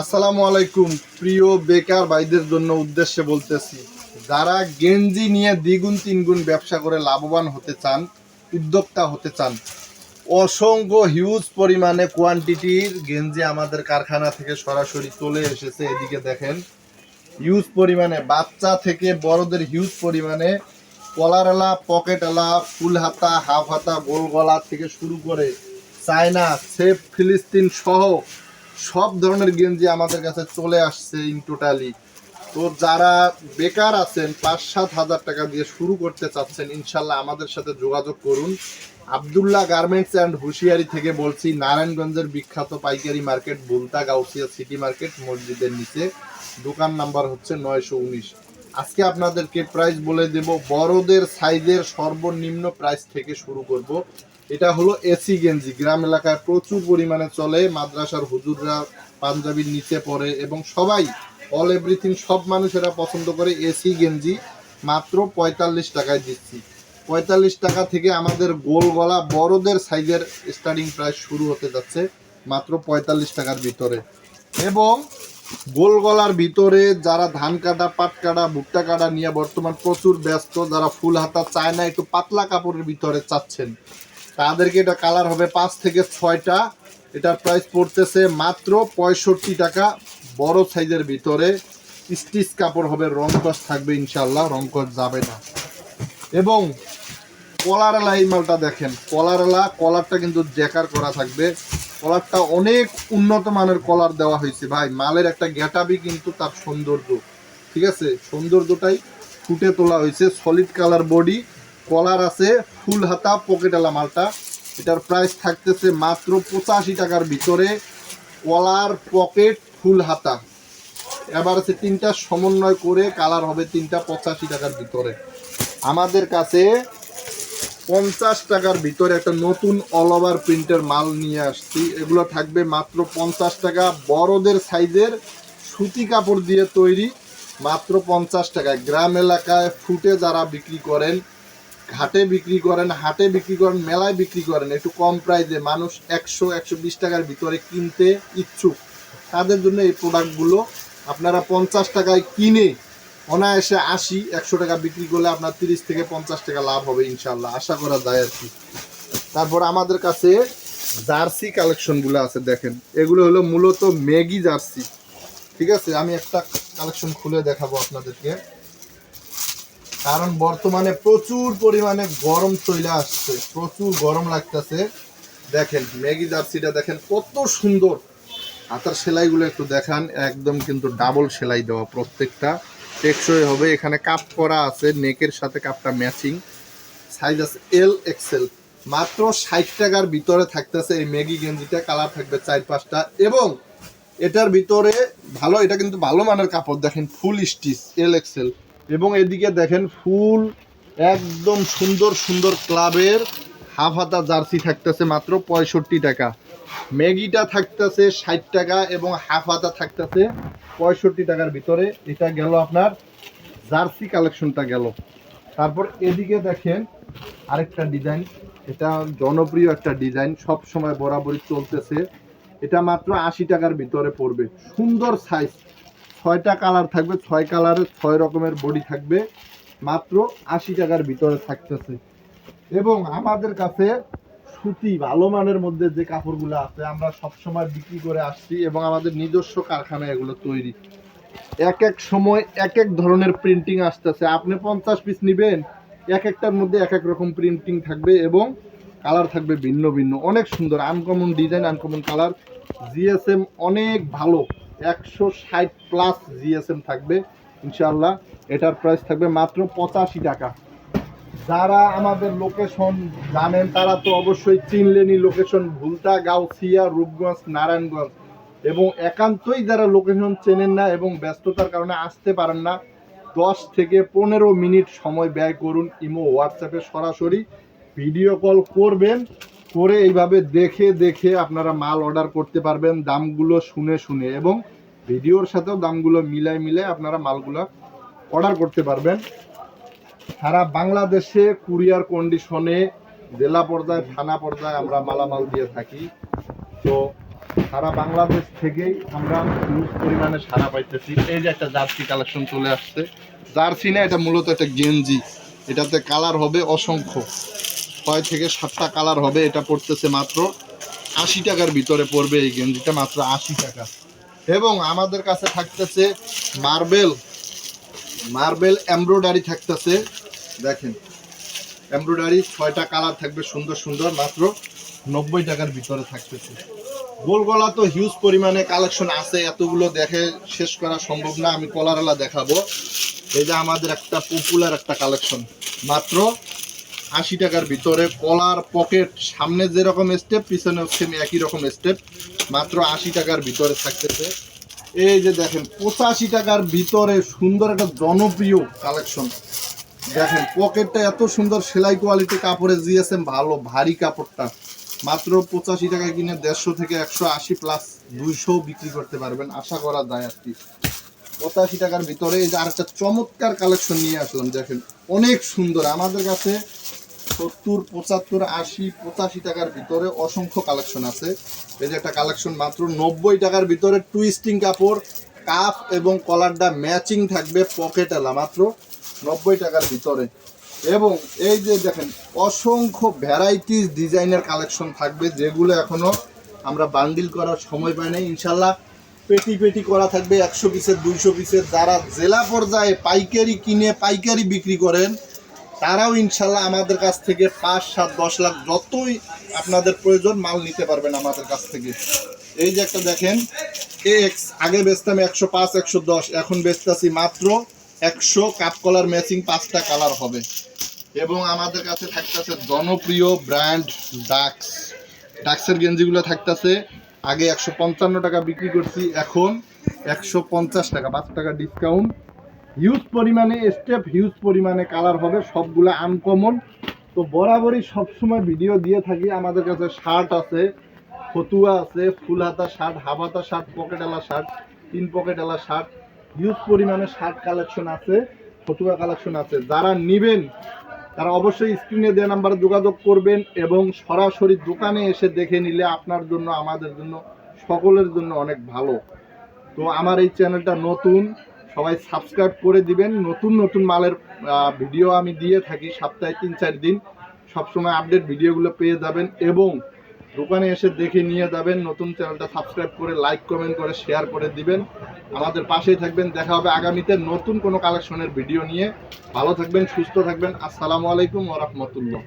আসসালামু আলাইকুম, প্রিয় বেকার ভাইদের জন্য উদ্দেশ্যে বলতেছি, যারা গেঞ্জি নিয়ে দ্বিগুণ তিনগুণ ব্যবসা করে লাভবান হতে চান, উদ্যোক্তা হতে চান, অসংখ্য হিউজ পরিমাণে কোয়ান্টিটির গেঞ্জি আমাদের কারখানা থেকে সরাসরি চলে এসেছে, এদিকে দেখেন হিউজ পরিমাণে, বাচ্চা থেকে বড়দের হিউজ পরিমাণে, কলারওয়ালা, পকেটওয়ালা, ফুল হাতা, হাফ হাতা, গোল গলা থেকে শুরু করে চায়না, সেফ ফিলিস্তিন সহ সব ধরনের গেঞ্জি আমাদের কাছে চলে আসছে ইন টোটালি তো যারা বেকার আছেন পাঁচ সাত হাজার টাকা দিয়ে শুরু করতে চাচ্ছেন, ইনশাল্লাহ আমাদের সাথে যোগাযোগ করুন। আবদুল্লাহ গার্মেন্টস অ্যান্ড হুঁশিয়ারি থেকে বলছি, নারায়ণগঞ্জের বিখ্যাত পাইকারি market, Bhulta Gausia city market, মসজিদের নিচে। দোকান নাম্বার হচ্ছে নয়শো উনিশ। আজকে আপনাদেরকে প্রাইস বলে দেব, বড়দের সাইজের সর্বনিম্ন প্রাইস থেকে শুরু করব। এটা হলো এসি গেঞ্জি। গ্রাম এলাকায় প্রচুর পরিমাণে চলে, মাদ্রাসার হুজুররা পাঞ্জাবির নিচে পড়ে এবং সবাই অল এভরিথিং সব মানুষেরা পছন্দ করে এসি গেঞ্জি, মাত্র পঁয়তাল্লিশ টাকায় দিচ্ছি। পঁয়তাল্লিশ টাকা থেকে আমাদের গোল গলা বড়দের সাইজের স্টার্টিং প্রাইস শুরু হতে যাচ্ছে মাত্র পঁয়তাল্লিশ টাকার ভিতরে। এবং গোল গলার ভিতরে যারা ধান কাটা, পাট কাটা, ভুট্টা কাটা নিয়ে বর্তমান প্রচুর ব্যস্ত, যারা ফুল হাতা চায় না, একটু পাতলা কাপড়ের ভিতরে চাচ্ছেন। তাদেরকে এটা কালার হবে পাঁচ থেকে ছয়টা। এটার প্রাইস পড়তেছে মাত্র পঁয়ষট্টি টাকা, বড় সাইজের ভিতরে। স্টিচ কাপড় হবে রংকস থাকবে ইনশাল্লাহ রংকস যাবে না। এবং কলারলা এই মালটা দেখেন, কলারলা, কলারটা কিন্তু জ্যাকার করা থাকবে। কলারটা অনেক উন্নত মানের কলার দেওয়া হয়েছে ভাই। মালের একটা গ্যাটাবি কিন্তু তার সৌন্দর্য। ঠিক আছে? সৌন্দর্যটাই ফুটে তোলা হয়েছে সলিড কালার বডি কলার আছে, ফুল হাতা পকেটালা মালটা। এটার প্রাইস থাকতেছে মাত্র পঁচাশি টাকার ভিতরে। কলার পকেট ফুল হাতা। এবার আছে তিনটা সমন্বয় করে কালার হবে তিনটা পঁচাশি টাকার ভিতরে। আমাদের কাছে পঞ্চাশ টাকার ভিতরে একটা নতুন অল ওভার প্রিন্টের মাল নিয়ে আসছি। এগুলো থাকবে মাত্র পঞ্চাশ টাকা। বড়দের সাইজের সুতি কাপড় দিয়ে তৈরি, মাত্র পঞ্চাশ টাকা গ্রাম এলাকায় ফুটে যারা বিক্রি করেন ঘাটে বিক্রি করেন, হাটে বিক্রি করেন, মেলায় বিক্রি করেন, একটু কম প্রাইসে মানুষ একশো একশো বিশ টাকার ভিতরে কিনতে ইচ্ছুক। তাদের জন্য এই প্রোডাক্টগুলো আপনারা পঞ্চাশ টাকায় কিনে অনায়াসে আশি, একশো টাকা বিক্রি করলে আপনার তিরিশ থেকে পঞ্চাশ টাকা লাভ হবে ইনশাল্লাহ আশা করা যায় আর কি। তারপর আমাদের কাছে জার্সি কালেকশনগুলো আছে, দেখেন। এগুলো হলো মূলত ম্যাগি জার্সি। ঠিক আছে? আমি একটা কালেকশন খুলে দেখাবো আপনাদেরকে। কারণ বর্তমানে প্রচুর পরিমাণে গরম চলে আসছে, প্রচুর গরম লাগতেছে। দেখেন, ম্যাগি জার্সিটা দেখেন কত সুন্দর। হাতার সেলাইগুলো একটু দেখান, একদম কিন্তু ডাবল সেলাই দেওয়া প্রত্যেকটা। টেকসই হবে, এখানে কাপ করা আছে, নেকের সাথে কাপটা ম্যাচিং। সাইজ আছে এল এক্সেল। মাত্র ষাট টাকার ভিতরে থাকতেছে এই ম্যাগি গেঞ্জিটা, কালার থাকবে চার পাঁচটা। এবং এটার ভিতরে ভালো, এটা কিন্তু ভালো মানের কাপড়, দেখেন ফুল স্টিচ, এল এক্সেল। এবং এদিকে দেখেন ফুল, একদম সুন্দর সুন্দর ক্লাবের হাফ হাতা জার্সি থাকতেছে মাত্র পঁয়ষট্টি টাকা। ম্যাগিটা থাকতেছে ষাট টাকা এবং হাফ হাতা থাকতেছে পঁয়ষট্টি টাকার ভিতরে। এটা গেল আপনার জার্সি কালেকশনটা গেল। তারপর এদিকে দেখেন আরেকটা ডিজাইন। এটা জনপ্রিয় একটা ডিজাইন, সব সময় বরাবরই চলতেছে। এটা মাত্র আশি টাকার ভিতরে পড়বে। সুন্দর সাইজ ছয়টা কালার থাকবে, ছয় কালারের ছয় রকমের বডি থাকবে, মাত্র আশি টাকার ভিতরে থাকতেছে। এবং আমাদের কাছে সুতি ভালো মানের মধ্যে যে কাপড়গুলো আছে, আমরা সব সময় বিক্রি করে আসছি এবং আমাদের নিজস্ব কারখানায় এগুলো তৈরি। এক এক সময় এক এক ধরনের প্রিন্টিং আসতেছে। আপনি পঞ্চাশ পিস নেবেন, এক একটার মধ্যে এক এক রকম প্রিন্টিং থাকবে এবং কালার থাকবে ভিন্ন ভিন্ন। অনেক সুন্দর uncommon design uncommon colour GSM অনেক ভালো। একশো ষাট প্লাস জিএসএম থাকবে ইনশাল্লাহ এটার প্রাইস থাকবে মাত্র পঁচাশি টাকা। যারা আমাদের লোকেশন জানেন, তারা তো অবশ্যই চিনলেনই লোকেশন ভুলতা গাউসিয়া, রূপগঞ্জ, নারায়ণগঞ্জ। এবং একান্তই যারা লোকেশন চেনেন না এবং ব্যস্ততার কারণে আসতে পারেন না, দশ থেকে পনেরো মিনিট সময় ব্যয় করুন। ইমো হোয়াটসঅ্যাপে সরাসরি ভিডিও কল করবেন। করে এইভাবে দেখে দেখে আপনারা মাল অর্ডার করতে পারবেন। দামগুলো শুনে শুনে এবং ভিডিওর সাথেও দামগুলো মিলাই মিলাই আপনারা মালগুলো অর্ডার করতে পারবেন। সারা বাংলাদেশে কুরিয়ার কন্ডিশনে জেলা পর্যায়ে, থানা পর্যায়ে আমরা মালামাল দিয়ে থাকি। তো সারা বাংলাদেশ থেকেই আমরা হিউজ পরিমাণে সারা পাইতেছি। এই যে একটা জার্সি কালেকশন চলে আসছে। জার্সি না, এটা মূলত একটা গেঞ্জি। এটাতে কালার হবে অসংখ্য। ছয় থেকে সাতটা কালার হবে, এটা পড়তেছে মাত্র আশি টাকার ভিতরে পড়বে এই গেঞ্জিটা, মাত্র আশি টাকা। এবং আমাদের কাছে থাকতেছে মার্বেল মার্বেল এমব্রয়ডারি থাকতেছে, দেখেন, এমব্রয়ডারি ছয়টা কালার থাকবে সুন্দর সুন্দর, মাত্র নব্বই টাকার ভিতরে থাকতেছে। গোলগলা তো হিউজ পরিমাণে কালেকশন আছে, এতগুলো দেখে শেষ করা সম্ভব না, আমি কলারওয়ালা দেখাবো। এই যে আমাদের একটা পপুলার একটা কালেকশন মাত্র আশি টাকার ভিতরে কলার পকেট, সামনে যেরকম স্টেপ পিছনে সেম একই রকম স্টেপ মাত্র আশি টাকার ভিতরে থাকতেছে। এই যে দেখেন, পঁচাশি টাকার ভিতরে সুন্দর একটা জনপ্রিয় কালেকশন দেখেন, পকেটটা এত সুন্দর, সেলাই কোয়ালিটি কাপড়ে জিএসএম ভালো, ভারী কাপড়টা। মাত্র পঁচাশি টাকা কিনে দেড়শো থেকে একশো আশি প্লাস দুইশো বিক্রি করতে পারবেন, আশা করা যায় আর কি। পঁচাশি টাকার ভিতরে এই যে আরেকটা চমৎকার কালেকশন নিয়ে আসলাম, দেখেন, অনেক সুন্দর। আমাদের কাছে সত্তর, পঁচাত্তর, আশি, পঁচাশি টাকার ভিতরে অসংখ্য কালেকশন আছে। এই যে একটা কালেকশন মাত্র নব্বই টাকার ভিতরে টুইস্টিং কাপড় কাফ এবং কলারটা ম্যাচিং থাকবে পকেট এলা মাত্র নব্বই টাকার ভিতরে। এবং এই যে দেখেন, অসংখ্য ভ্যারাইটিস ডিজাইনের কালেকশন থাকবে, যেগুলো এখনও আমরা বান্ডিল করার সময় পাই নাই। ইনশাল্লাহ পেটি পেটি করা থাকবে, একশো পিসের দুইশো পিসের যারা জেলা পর্যায়ে পাইকারি কিনে, পাইকারি বিক্রি করেন তারাও ইনশাল্লাহ আমাদের কাছ থেকে পাঁচ, সাত, দশ লাখ যতই আপনাদের প্রয়োজন মাল নিতে পারবেন আমাদের কাছ থেকে। এই যে একটা দেখেন এক্স আগে বেচতাম একশো পাঁচ, একশো দশ, এখন বেচতেছি মাত্র একশো, কাপ কলার ম্যাচিং পাঁচটা কালার হবে। এবং আমাদের কাছে থাকতেছে জনপ্রিয় ব্র্যান্ড ডাক্স ডাক্সের গেঞ্জিগুলো থাকতেছে, আগে একশো পঞ্চান্ন টাকা বিক্রি করছি, এখন একশো পঞ্চাশ টাকা, পাঁচ টাকা ডিসকাউন্ট হিউজ পরিমাণে স্টেপ হিউজ পরিমাণে কালার হবে, সবগুলো আনকমন তো বরাবরই সবসময় ভিডিও দিয়ে থাকি। আমাদের কাছে শার্ট আছে, ফতুয়া আছে ফুল হাতা শার্ট হাফ হাতা শার্ট পকেটওয়ালা শার্ট তিন পকেটওয়ালা শার্ট হিউজ পরিমাণে শার্ট কালেকশন আছে, ফতুয়া কালেকশন আছে। যারা নিবেন, তারা অবশ্যই স্ক্রিনে দেওয়া নাম্বারে যোগাযোগ করবেন এবং সরাসরি দোকানে এসে দেখে নিলে আপনার জন্য, আমাদের জন্য, সকলের জন্য অনেক ভালো। তো আমার এই চ্যানেলটা নতুন। সবাই সাবস্ক্রাইব করে দিবেন। নতুন নতুন মালের ভিডিও আমি দিয়ে থাকি সপ্তাহে তিন, চার দিন। সবসময় আপডেট ভিডিওগুলো পেয়ে যাবেন এবং দোকানে এসে দেখে নিয়ে যাবেন। নতুন চ্যানেলটা সাবস্ক্রাইব করে লাইক কমেন্ট করে শেয়ার করে দিবেন। আমাদের পাশেই থাকবেন। দেখা হবে আগামীতে নতুন কোনো কালেকশনের ভিডিও নিয়ে। ভালো থাকবেন, সুস্থ থাকবেন। আসসালামু আলাইকুম ওরহমতুল্লাহ